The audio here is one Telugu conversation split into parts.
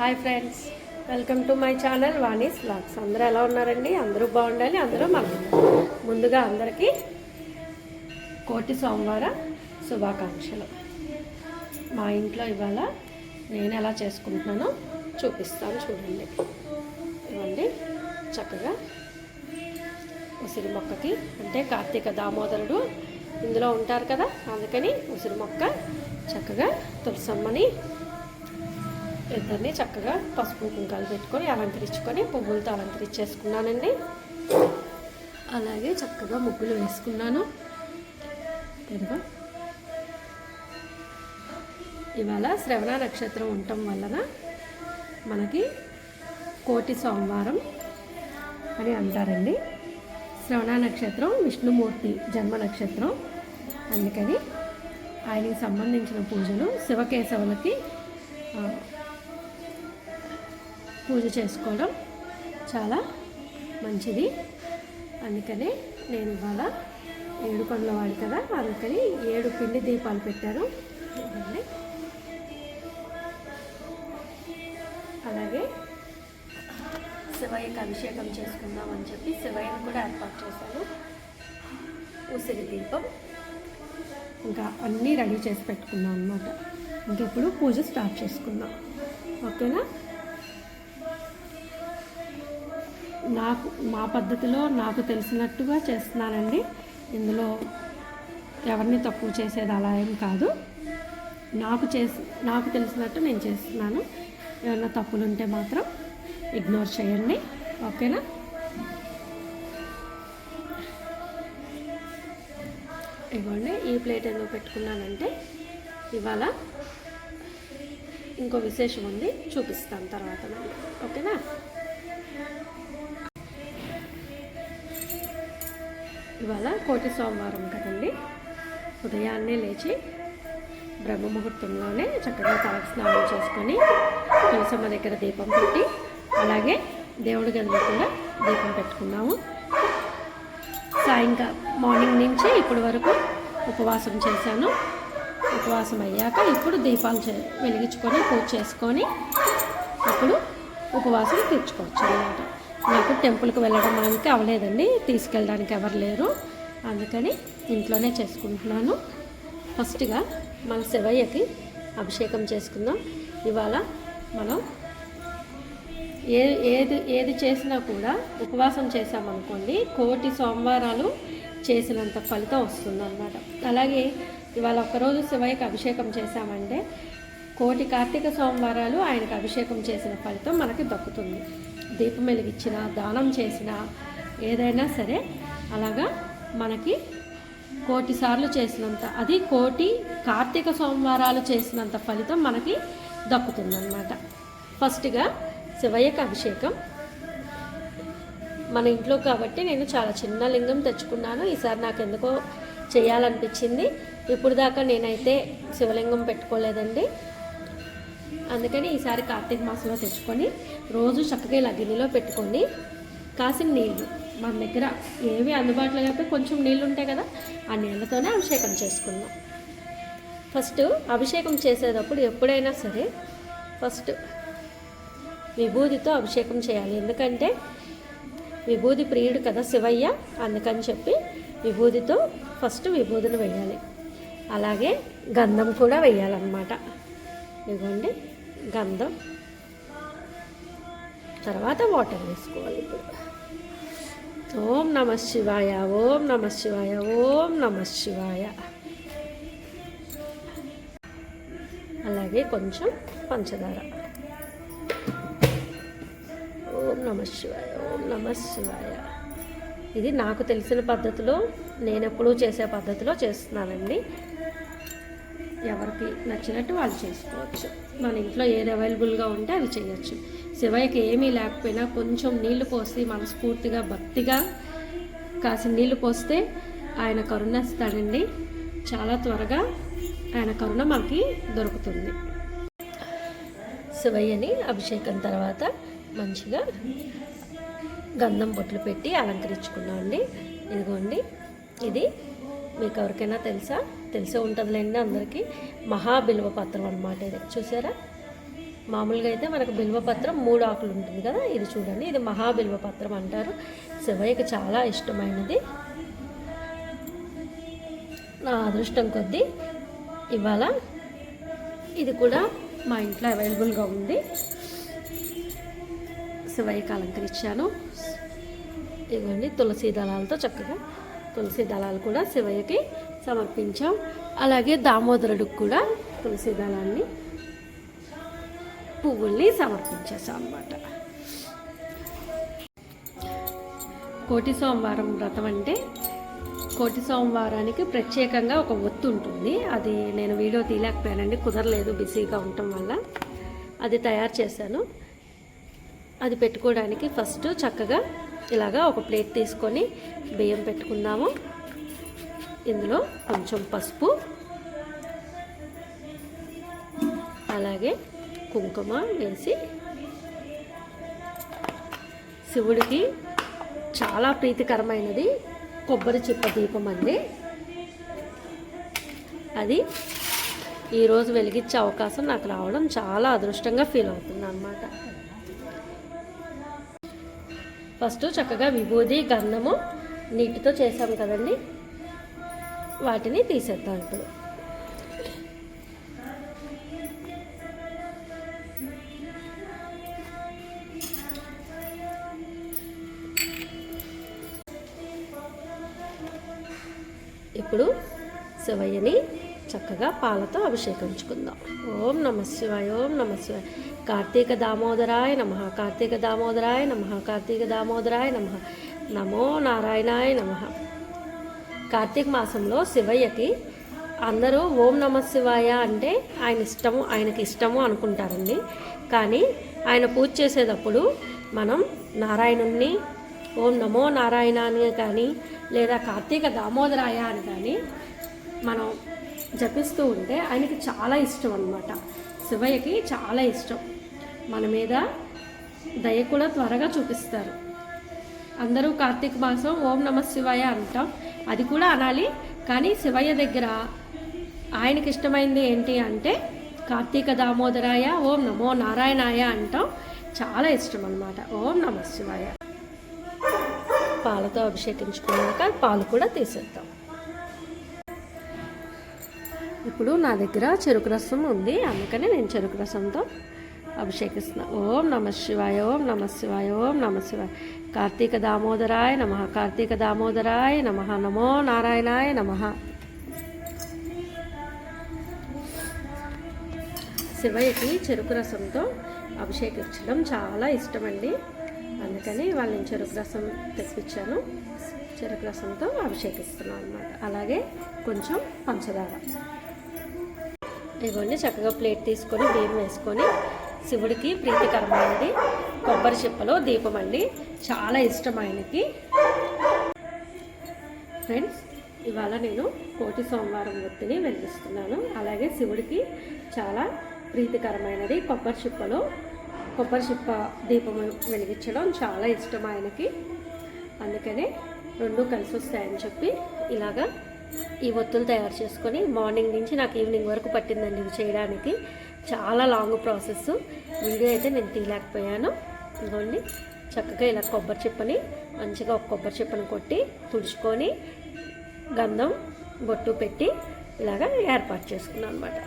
Hi friends welcome to my channel Vani's blogs అందరూ ఎలా ఉన్నారండి? అందరూ బాగుండాలి అందరూ మనం ముందుగా అందరికీ కోటి సోమవార శుభాకాంక్షలు. మా ఇంట్లో ఇవాళ నేను ఎలా చేసుకుంటున్నానో చూపిస్తాను చూడండి. ఇవ్వండి చక్కగా ఉసిరి మొక్కకి అంటే కార్తీక దామోదరుడు ఇందులో ఉంటారు కదా అందుకని ఉసిరి మొక్క చక్కగా తులసమ్మని ఇద్దరిని చక్కగా పసుపు కుంకాలు పెట్టుకొని అలంకరించుకొని పువ్వులతో అలంకరించేసుకున్నానండి. అలాగే చక్కగా ముగ్గులు వేసుకున్నాను. ఇదిగో. ఇవాళ శ్రవణ నక్షత్రం ఉండటం వలన మనకి కోటి సోమవారం అని అంటారండి. శ్రవణ నక్షత్రం విష్ణుమూర్తి జన్మ నక్షత్రం. అందుకని ఆయనకి సంబంధించిన పూజలు శివకేశవులకి పూజ చేసుకోవడం చాలా మంచిది. అందుకనే నేను ఇవాళ ఏడు పండ్ల వాడి కదా అందుకని ఏడు పిండి దీపాలు పెట్టాను. అలాగే శివయ్యకి అభిషేకం చేసుకుందామని చెప్పి శివయ్యను కూడా ఏర్పాటు చేశాను ఉసిరి దీపం. ఇంకా అన్నీ రెడీ చేసి పెట్టుకున్నాం అనమాట ఇంకెప్పుడు పూజ స్టార్ట్ చేసుకుందాం. ఓకేనా? నాకు మా పద్ధతిలో నాకు తెలిసినట్టుగా చేస్తున్నానండి. ఇందులో ఎవరిని తక్కువ చేసేది అలా ఏం కాదు. నాకు చేసి నాకు తెలిసినట్టు నేను చేస్తున్నాను. ఏమైనా తప్పులు ఉంటే మాత్రం ఇగ్నోర్ చేయండి. ఓకేనా ఇవ్వండి. ఈ ప్లేట్ ఎందుకు పెట్టుకున్నానంటే ఇవాళ ఇంకో విశేషం ఉంది. చూపిస్తాను తర్వాత ఓకేనా ఇవాళ కోటి సోమవారం కదండి. ఉదయాన్నే లేచి బ్రహ్మ ముహూర్తంలోనే చక్కగా తలకు స్నానం చేసుకొని తులసమ్మ దగ్గర దీపం పెట్టి అలాగే దేవుడి గదిలో కూడా దీపం పెట్టుకున్నాము. సాయంకాలం మార్నింగ్ నుంచి ఇప్పటి వరకు ఉపవాసం చేశాను. ఉపవాసం అయ్యాక ఇప్పుడు దీపాలు చే వెలిగించుకొని పూజ చేసుకొని అప్పుడు ఉపవాసం తీర్చుకోవచ్చు అనమాట నాకు టెంపుల్కి వెళ్ళడం అనేది అవ్వలేదండి తీసుకెళ్ళడానికి ఎవరు లేరు. అందుకని ఇంట్లోనే చేసుకుంటున్నాను. ఫస్ట్గా మన శివయ్యకి అభిషేకం చేసుకుందాం. ఇవాళ మనం ఏ ఏది ఏది చేసినా కూడా ఉపవాసం చేసామనుకోండి కోటి సోమవారాలు చేసినంత ఫలితం వస్తుందన్నమాట. అలాగే ఇవాళ ఒక్కరోజు శివయ్యకి అభిషేకం చేశామంటే కోటి కార్తీక సోమవారాలు ఆయనకు అభిషేకం చేసిన ఫలితం మనకి దక్కుతుంది. దీపం వెలిగించిన దానం చేసిన ఏదైనా సరే అలాగా మనకి కోటి సార్లు చేసినంత అది కోటి కార్తీక సోమవారాలు చేసినంత ఫలితం మనకి దక్కుతుందన్నమాట. ఫస్ట్గా శివయ్యకి అభిషేకం మన ఇంట్లో కాబట్టి నేను చాలా చిన్న లింగం తెచ్చుకున్నాను. ఈసారి నాకు ఎందుకో చేయాలనిపించింది. ఇప్పుడు దాకా నేనైతే శివలింగం పెట్టుకోలేదండి. అందుకని ఈసారి కార్తీక మాసంలో తెచ్చుకొని రోజు చక్కగా ఇలా గిన్నెలో పెట్టుకొని కాసిన నీళ్ళు మన దగ్గర ఏవి అందుబాటులో కాబట్టి కొంచెం నీళ్ళు ఉంటాయి కదా ఆ నీళ్ళతోనే అభిషేకం చేసుకుందాం. ఫస్ట్ అభిషేకం చేసేటప్పుడు ఎప్పుడైనా సరే ఫస్ట్ విభూతితో అభిషేకం చేయాలి. ఎందుకంటే విభూది ప్రియుడు కదా శివయ్య. అందుకని చెప్పి విభూతితో ఫస్ట్ విభూతిని వేయాలి అలాగే గంధం కూడా వేయాలన్నమాట ఇదిగోండి గంధం. తర్వాత వాటర్ వేసుకోవాలి ఇప్పుడు. ఓం నమ శివాయ ఓం నమ శివాయ ఓం నమ శివాయ. అలాగే కొంచెం పంచదార. నమ శివాయ ఓం నమ శివాయ. ఇది నాకు తెలిసిన పద్ధతిలో నేను ఎప్పుడూ చేసే పద్ధతిలో చేస్తున్నానండి. ఎవరికి నచ్చినట్టు వాళ్ళు చేసుకోవచ్చు. మన ఇంట్లో ఏది అవైలబుల్గా ఉంటే అవి చేయొచ్చు. శివయ్యకి ఏమీ లేకపోయినా కొంచెం నీళ్ళు పోసి మనస్ఫూర్తిగా భక్తిగా కాసిన నీళ్ళు పోస్తే ఆయన కరుణిస్తాడండి. చాలా త్వరగా ఆయన కరుణ మనకి దొరుకుతుంది. శివయ్యని అభిషేకం తర్వాత మంచిగా గంధం బొట్లు పెట్టి అలంకరించుకున్నామండి. ఇదిగోండి ఇది మీకు ఎవరికైనా తెలుసా? తెలిసే ఉంటుందిలేండి అందరికీ. మహాబిల్వ పత్రం అనమాట ఇది. చూసారా? మామూలుగా అయితే మనకు బిల్వ పత్రం మూడు ఆకులు ఉంటుంది కదా? ఇది చూడండి ఇది మహాబిల్వ పత్రం అంటారు. శివయ్యకి చాలా ఇష్టమైనది. నా అదృష్టం కొద్దీ ఇవాళ ఇది కూడా మా ఇంట్లో అవైలబుల్గా ఉంది. శివయ్యకి అలంకరించాను. ఇవ్వండి తులసి దళాలతో చక్కగా తులసి దళాలు కూడా శివయ్యకి సమర్పించాం. అలాగే దామోదరుడికి కూడా తులసి దళాన్ని పువ్వుల్ని సమర్పించేసాం అన్నమాట. కోటి సోమవారం వ్రతం అంటే కోటి సోమవారానికి ప్రత్యేకంగా ఒక ఒత్తు ఉంటుంది. అది నేను వీడియో తీయలేకపోయానండి కుదరలేదు బిజీగా ఉండటం వల్ల. అది తయారు చేశాను. అది పెట్టుకోవడానికి ఫస్ట్ చక్కగా ఇలాగా ఒక ప్లేట్ తీసుకొని బియ్యం పెట్టుకుందాము. ఇందులో కొంచెం పసుపు అలాగే కుంకుమ వేసి శివుడికి చాలా ప్రీతికరమైనది కొబ్బరి చిప్ప దీపం అండి. అది ఈరోజు వెలిగించే అవకాశం నాకు రావడం చాలా అదృష్టంగా ఫీల్ అవుతుంది అన్నమాట. ఫస్ట్ చక్కగా విభూది గంధము నీటితో చేసాం కదండి. వాటిని తీసేద్దాం ఇప్పుడు. ఇప్పుడు శివయ్యని చక్కగా పాలతో అభిషేకించుకుందాం. ఓం నమ శివాయ ఓం నమ శివాయ. కార్తీక దామోదరాయ నమ కార్తీక దామోదరాయ నమ కార్తీక దామోదరాయ నమ నమో నారాయణాయ నమ. కార్తీక మాసంలో శివయ్యకి అందరూ ఓం నమ శివాయ అంటే ఆయన ఇష్టము ఆయనకి ఇష్టము అనుకుంటారండి. కానీ ఆయన పూజ చేసేటప్పుడు మనం నారాయణుణ్ణి ఓం నమో నారాయణ అని కానీ లేదా కార్తీక దామోదరాయ అని కానీ మనం జపిస్తూ ఉంటే ఆయనకి చాలా ఇష్టం అనమాట శివయ్యకి చాలా ఇష్టం. మన మీద దయ కూడా త్వరగా చూపిస్తారు. అందరూ కార్తీక మాసం ఓం నమ శివాయ అంటాం. అది కూడా అనాలి. కానీ శివయ్య దగ్గర ఆయనకి ఇష్టమైంది ఏంటి అంటే కార్తీక దామోదరాయ ఓం నమో నారాయణాయ అంటాం. చాలా ఇష్టం అనమాట ఓం నమ శివాయ. పాలతో అభిషేకించుకున్నాక పాలు కూడా తీసేద్దాం. ఇప్పుడు నా దగ్గర చెరుకు రసం ఉంది. అందుకని నేను చెరుకు రసంతో అభిషేకిస్తున్నా. ఓం నమ శివాయ ఓం నమ శివాయ ఓం నమ శివాయ. కార్తీక దామోదరాయ నమ కార్తీక దామోదరాయ నమ నమో నారాయణాయ నమ. శివయ్యకి చెరుకు రసంతో అభిషేకించడం చాలా ఇష్టమండి. అందుకని వాళ్ళని చెరుకు రసం తెప్పించాను. చెరుకు రసంతో అభిషేకిస్తున్నాను అనమాట అలాగే కొంచెం పంచదార. ఇదిగోండి చక్కగా ప్లేట్ తీసుకొని బియ్యం వేసుకొని శివుడికి ప్రీతికరమైనది కొబ్బరి చిప్పలో దీపం అండి. చాలా ఇష్టం ఆయనకి. ఫ్రెండ్స్ ఇవాళ నేను కోటి సోమవారం వృత్తిని వెలిగిస్తున్నాను. అలాగే శివుడికి చాలా ప్రీతికరమైనది కొబ్బరి చిప్పలో కొబ్బరి చిప్ప దీపం వెలిగించడం చాలా ఇష్టం ఆయనకి. అందుకనే రెండు కలిసి వస్తాయని చెప్పి ఇలాగా ఈ ఒత్తులు తయారు చేసుకొని మార్నింగ్ నుంచి నాకు ఈవినింగ్ వరకు పట్టిందండి ఇవి చేయడానికి. చాలా లాంగ్ ప్రాసెస్. వీడియో అయితే నేను తీయలేకపోయాను. ఇదిగోండి చక్కగా ఇలా కొబ్బరి చిప్పని మంచిగా ఒక కొబ్బరి చిప్పని కొట్టి తుడుచుకొని గంధం బొట్టు పెట్టి ఇలాగా ఏర్పాటు చేసుకున్నాను అనమాట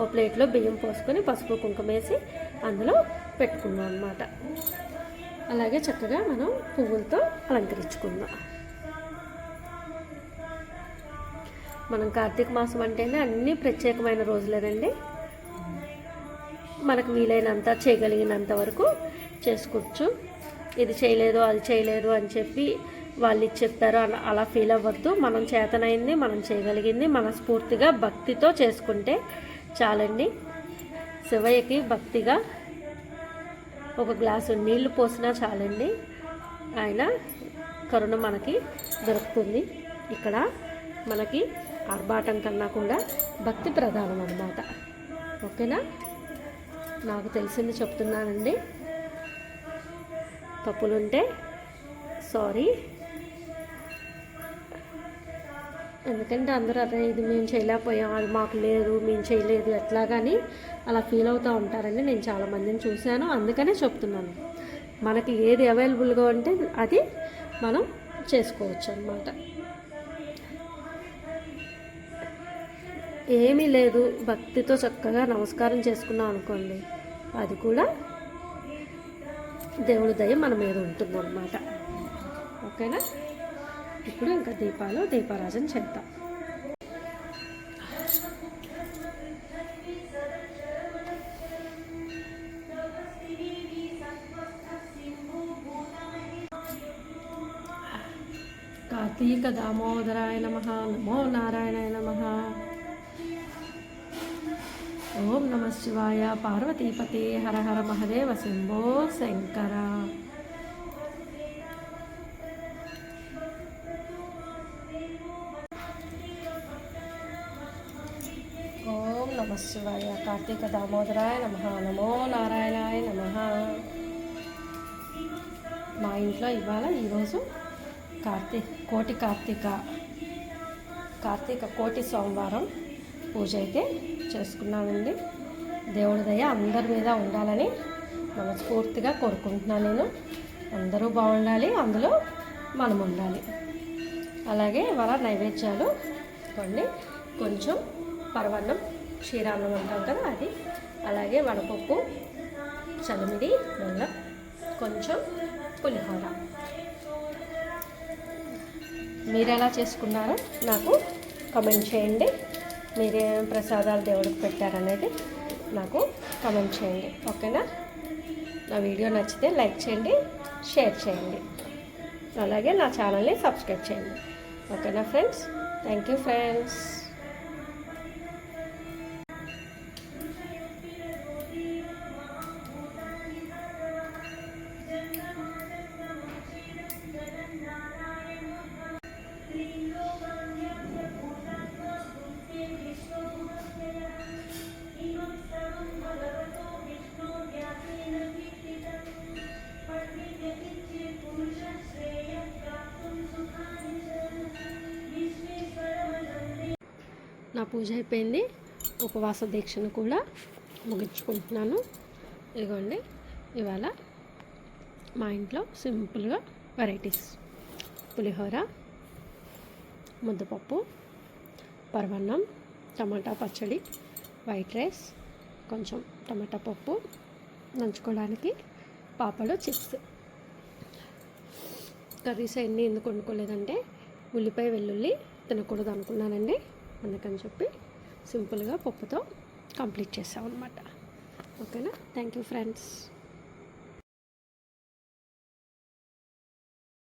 ఒక ప్లేట్లో బియ్యం పోసుకొని పసుపు కుంకుమ వేసి అందులో పెట్టుకున్నాం అనమాట అలాగే చక్కగా మనం పువ్వులతో అలంకరించుకుందాం. మనం కార్తీక మాసం అంటేనే అన్ని ప్రత్యేకమైన రోజులేనండి. మనకు వీలైనంత చేయగలిగినంత వరకు చేసుకోవచ్చు. ఇది చేయలేదు అది చేయలేదు అని చెప్పి వాళ్ళు ఇది చెప్పారు అలా అలా ఫీల్ అవ్వద్దు. మనం చేతనైంది మనం చేయగలిగింది మనస్ఫూర్తిగా భక్తితో చేసుకుంటే చాలండి. శివయ్యకి భక్తిగా ఒక గ్లాసు నీళ్ళు పోసినా చాలండి. ఆయన కరుణ మనకి దొరుకుతుంది. ఇక్కడ మనకి ఆర్భాటం కన్నా కూడా భక్తి ప్రధానం అన్నమాట. ఓకేనా? నాకు తెలిసింది చెప్తున్నానండి. తప్పులుంటే సారీ. ఎందుకంటే అందరూ అదే ఇది మేము చేయలేకపోయాం అది మాకు లేదు మేము చేయలేదు ఎట్లా కానీ అలా ఫీల్ అవుతూ ఉంటారండి. నేను చాలా మందిని చూశాను అందుకనే చెప్తున్నాను. మనకి ఏది అవైలబుల్గా ఉంటే అది మనం చేసుకోవచ్చు అన్నమాట. ఏమీ లేదు. భక్తితో చక్కగా నమస్కారం చేసుకున్నాం అనుకోండి. అది కూడా దేవుడి దయ మన మీద ఉంటుందన్నమాట. ఓకేనా? ఇప్పుడు ఇంకా దీపాలు దీపారాజన చేద్దాం. కార్తీక దామోదరాయ నమ నమో నారాయణాయ నమ. ఓం నమ శివాయ. పార్వతీపతి. హర హర మహదేవ శంభో శంకర. ఓం నమ శివాయ. కార్తీక దామోదరాయ నమ. నమో నారాయణాయ నమ. మా ఇంట్లో ఇవాళ ఈరోజు కార్తీ కోటి కార్తీక. కార్తీక కోటి సోమవారం. పూజ అయితే చేసుకున్నామండి దేవుడి దయ అందరి మీద ఉండాలని మనస్ఫూర్తిగా కోరుకుంటున్నాను నేను. అందరూ బాగుండాలి అందులో మనం ఉండాలి. అలాగే వర నైవేద్యాలు కొన్ని కొంచెం పరవన్నం క్షీరాన్నం అంటాం కదా అది. అలాగే వడపప్పు చలిమిడి బెల్లం కొంచెం పులిహోర. మీరు ఎలా చేసుకున్నారో నాకు కమెంట్ చేయండి. మీరేం ప్రసాదాలు దేవుడికి పెట్టారనేది నాకు కమెంట్ చేయండి. ఓకేనా? నా వీడియో నచ్చితే లైక్ చేయండి షేర్ చేయండి. అలాగే నా ఛానల్ని సబ్స్క్రైబ్ చేయండి. ఓకేనా ఫ్రెండ్స్ థ్యాంక్ యూ ఫ్రెండ్స్ పూజ అయిపోయింది. ఉపవాస దీక్షను కూడా ముగించుకుంటున్నాను. ఇదిగోండి ఇవాళ మా ఇంట్లో సింపుల్గా వెరైటీస్. పులిహోర ముద్దపప్పు పరవన్నం టమాటా పచ్చడి వైట్ రైస్ కొంచెం టమాటా పప్పు నంచుకోవడానికి పాపడు చిప్స్. కర్రీస్ అన్నీ ఎందుకు వండుకోలేదంటే ఉల్లిపాయ వెల్లుల్లి తినకూడదు అనుకున్నానండి అందుకని చెప్పి సింపుల్గా పప్పుతో కంప్లీట్ చేసాం అనమాట ఓకేనా? Thank you friends